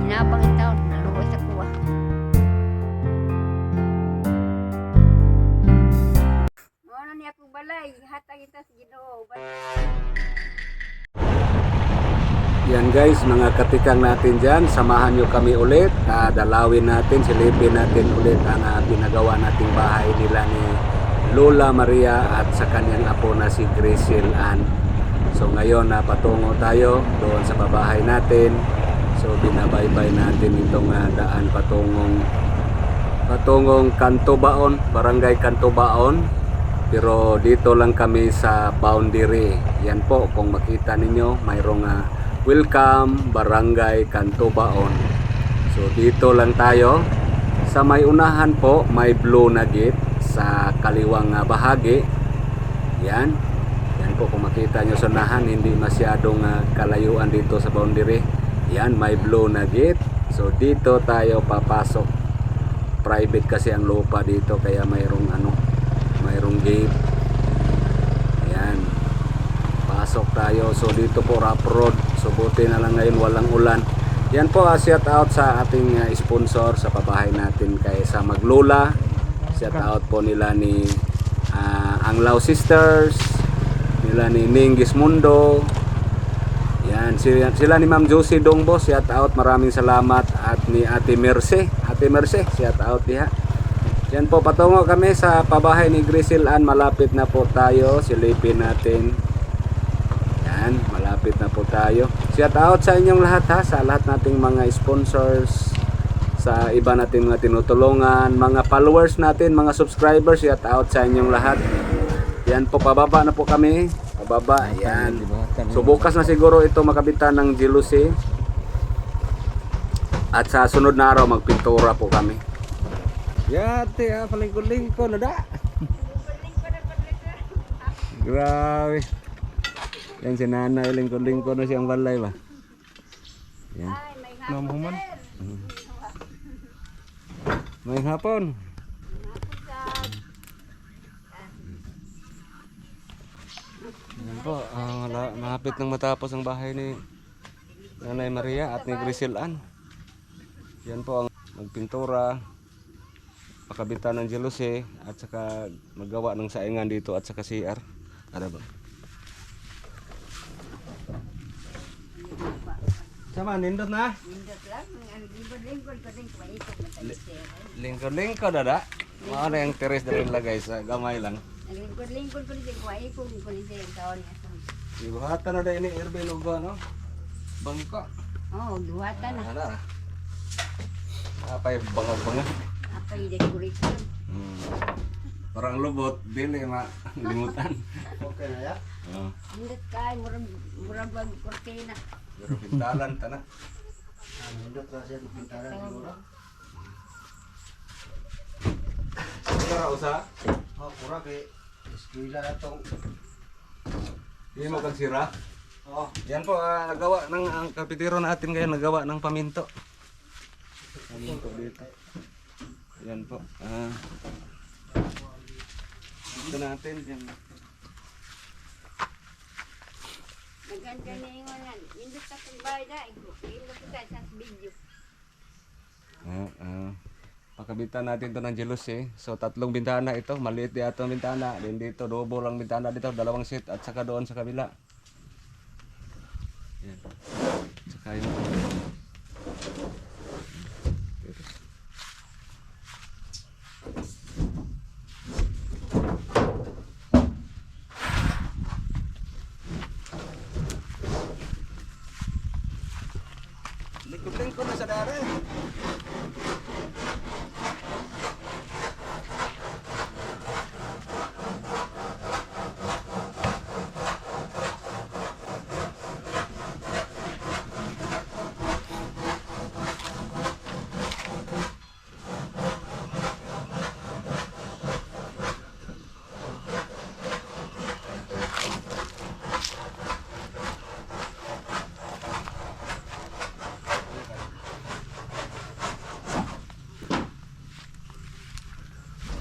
Hinabang ang taon, naluoy sa kuwa. Ano niya akong balay, hatag sa ginoo. Yan guys, mga katikang natin dyan, samahan nyo kami ulit. Ah, dalawin natin, silipin natin ulit ang ah, pinagawa nating bahay nila ni Lola Maria at sa kanyang apo na si Gracil Ann. So ngayon na patungo tayo doon sa babahay natin. So binabaybay natin itong ah, daan patungong patungong Kantobaon, Barangay Kantobaon. Pero dito lang kami sa boundary. Yan po, kung makita ninyo, mayroong ah, Welcome Barangay Kantobaon. So dito lang tayo. Sa may unahan po, may blue na gate sa kaliwang ah, bahagi. Yan. Yan po kung makita nyo sa unahan, hindi masyadong ah, kalayuan dito sa boundary. Yan, may blue na gate. So dito tayo papasok. Private kasi ang lupa dito kaya mayroong ano, mayroong gate. Ayan pasok tayo so dito po rough road so buti na lang ngayon walang ulan yan po ah, shout out sa ating ah, sponsor sa pabahay natin kay sa Maglula shout out po nila ni ah, Anglaw Sisters nila ni Ningis Mundo yan sila, sila ni Ma'am Josie Dongbo shout out maraming salamat at ni Ate Merce Ate Merce shout out diha yan po, patungo kami sa pabahay ni Grisil Ann. Malapit na po tayo. Silipin natin. Yan, malapit na po tayo. Shout out sa inyong lahat ha, sa lahat nating mga sponsors, sa iba nating mga tinutulungan, mga followers natin, mga subscribers, shout out sa inyong lahat. Yan po, pababa na po kami. Pababa, yan. So bukas na siguro ito makabitan ng jealousy. At sa sunod na araw, magpintura po kami. Yate ah, palingkod-lingkod na da. Grabe. Yan si nanay, lingkod-lingkod na siyang balay ba? Yan. Namuhuman. May hapon. Yan po, ah, wala- malapit nang matapos ang bahay ni Nanay Maria at ni Grisel Ann. Yan po ang magpintura, pakabitan ng jealousy at saka magawa ng saingan dito at saka CR. Ano ba? Sama, nindot na. Indot lang, ang lingkod-lingkod ko din, maikot na tayo siya. Lingkod-lingkod dada. Mga na yung teres na rin lagay sa gamay lang. Lingkod-lingkod ko din, maikot ko siya yung taon niya. Ibuhatan na din ni Erben og ano? Bangka. Oh, duhatan na. Ana. Apay bangag-bangag. Apa yung decoration? Hmm. Parang lubot, dili ma limutan. Okay na ya. Oh. Indot kay, murag murag bag kortina. Pero pintalan ta na. Ano hindot ra siya ng pintaran siguro. Kaya usa, Oh, pura kay eskwela na tong. di mo kag sira. Oh, Yan po, ah, nagawa ng ang kapitiro natin ngayon nagawa ng paminto. Paminto dito. Yan po. Ah. Dito natin yan. Naganda na yung nga. Indot ka kong bayda. Indot sa video. Ah, ah. Pakabitan natin to ng jealousy. So tatlong bintana ito, maliit di atong bintana. Then dito double ang bintana dito, dalawang seat at saka doon sa kabila. Yan. Saka yun. Likod-likod na sa dare.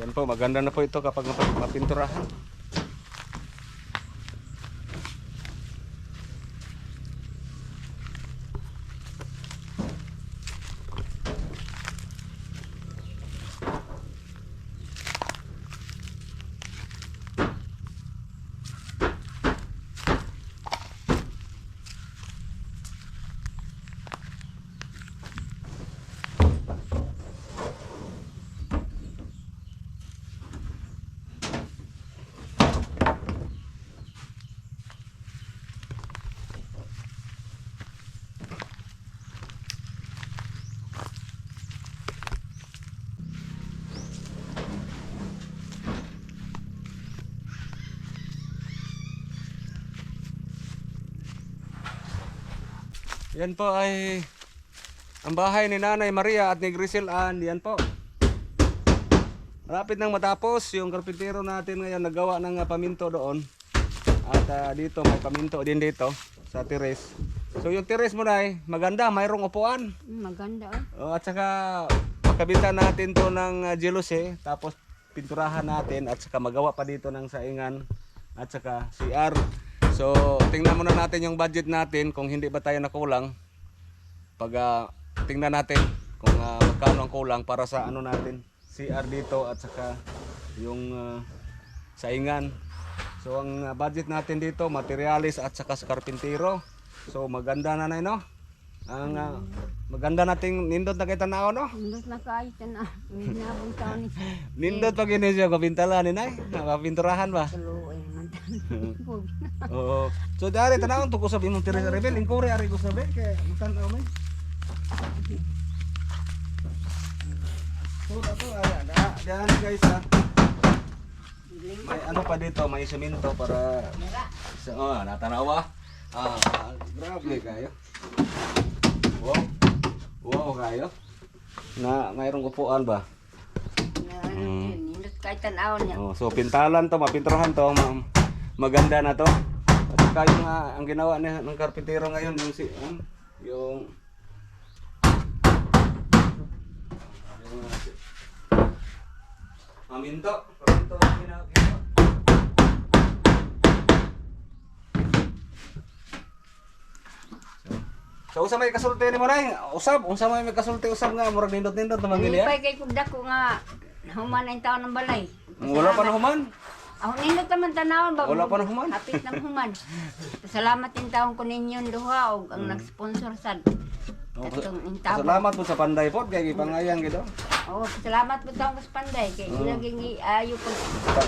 Yan po, maganda na po ito kapag map- mapinturahan. Yan po ay ang bahay ni Nanay Maria at ni Grisel Ann. Yan po. Rapid nang matapos yung karpintero natin ngayon nagawa ng ah, paminto doon. At ah, dito may paminto din dito sa teres. So yung teres mo na maganda, mayroong upuan. Mm, Maganda oh. Oh, at saka pagkabitan natin to ng uh, jealousy, tapos pinturahan natin at saka magawa pa dito ng saingan at saka CR. So, tingnan muna natin yung budget natin kung hindi ba tayo nakulang. Pag ah, tingnan natin kung ah, magkano ang kulang para sa ano natin, CR dito at saka yung ah, saingan. So, ang ah, budget natin dito, materialis at saka sa karpintero. So, maganda na na, no? Ang ah, maganda nating nindot na kita na no? Indot na kayo ka na. Hinabong taon ni Nindot pag ini siya kapintalan ni nay, kapinturahan ba? Naman. Oo. So dari tanawon to ko sabi mo tiri rebel, ingkore ari ko sabi kay mutan aw may. So ato ada ada diyan guys ha. May ano pa dito, may semento para sa oh, natanawa. Ah, grabe kayo. Wow. Wow kayo. Na mayroong upuan ba? Indot kayo tanaw niya. Oh, so pintalan to, mapinturahan to, ma'am. Maganda na to. At saka yung ah, ang ginawa niya ng karpintero ngayon yung si um, yung yung ah, si- Paminto. Ginawa. So, usa may kasulti ni mo nay. Usab, unsa may may kasulti usab nga murag nindot-nindot na mangilya. Nilipay kay kuda ko nga human ang taon ng balay. Wala pa na human. Ako nindot naman tanawon ba? Wala pa na human. Hapit na human. Salamat din taon ko ninyo duha og ang nag-sponsor sad. Oh, Katong intabo. Salamat po sa panday po kay gipangayang gito. Oh, salamat po taon ko sa panday kay Hmm. ilaging ayo ko.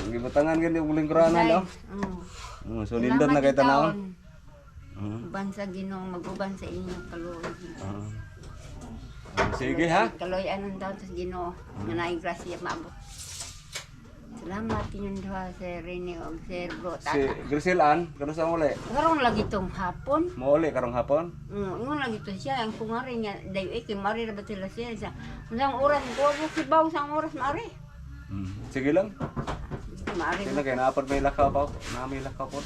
Gibutangan gid yung lingkuranan daw. Oh. Oh, so nindot na kay tanawon. Mm. Uban sa Ginoo, mag-uban sa inyong kaluoy. Ah, Sige ha. Kaloy anong daw sa Ginoo nga naay grasya maabot. Salamat inyong duha Sir Rene og Sir Bro. Si Grisel Ann, kano sa muli? Karong lagi tong hapon. Mauli karong hapon. Mm, ingon lagi to siya ang kungari niya dayo eh kay mari ra sila siya sa unsang oras ko mo kibaw sang oras mari. Mm. Sige lang. Mari. Sige kay naapod may lakaw pa. Na may lakaw po.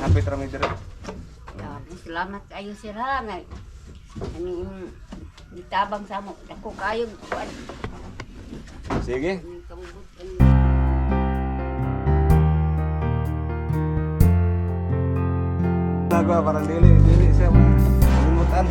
Hapit ra mi dire. Salamat kayo sir ha nga. Ani gitabang sa mo dako kayo kuan. Sige. Ani kamubutan. Nagawa parang dili dili siya limutan.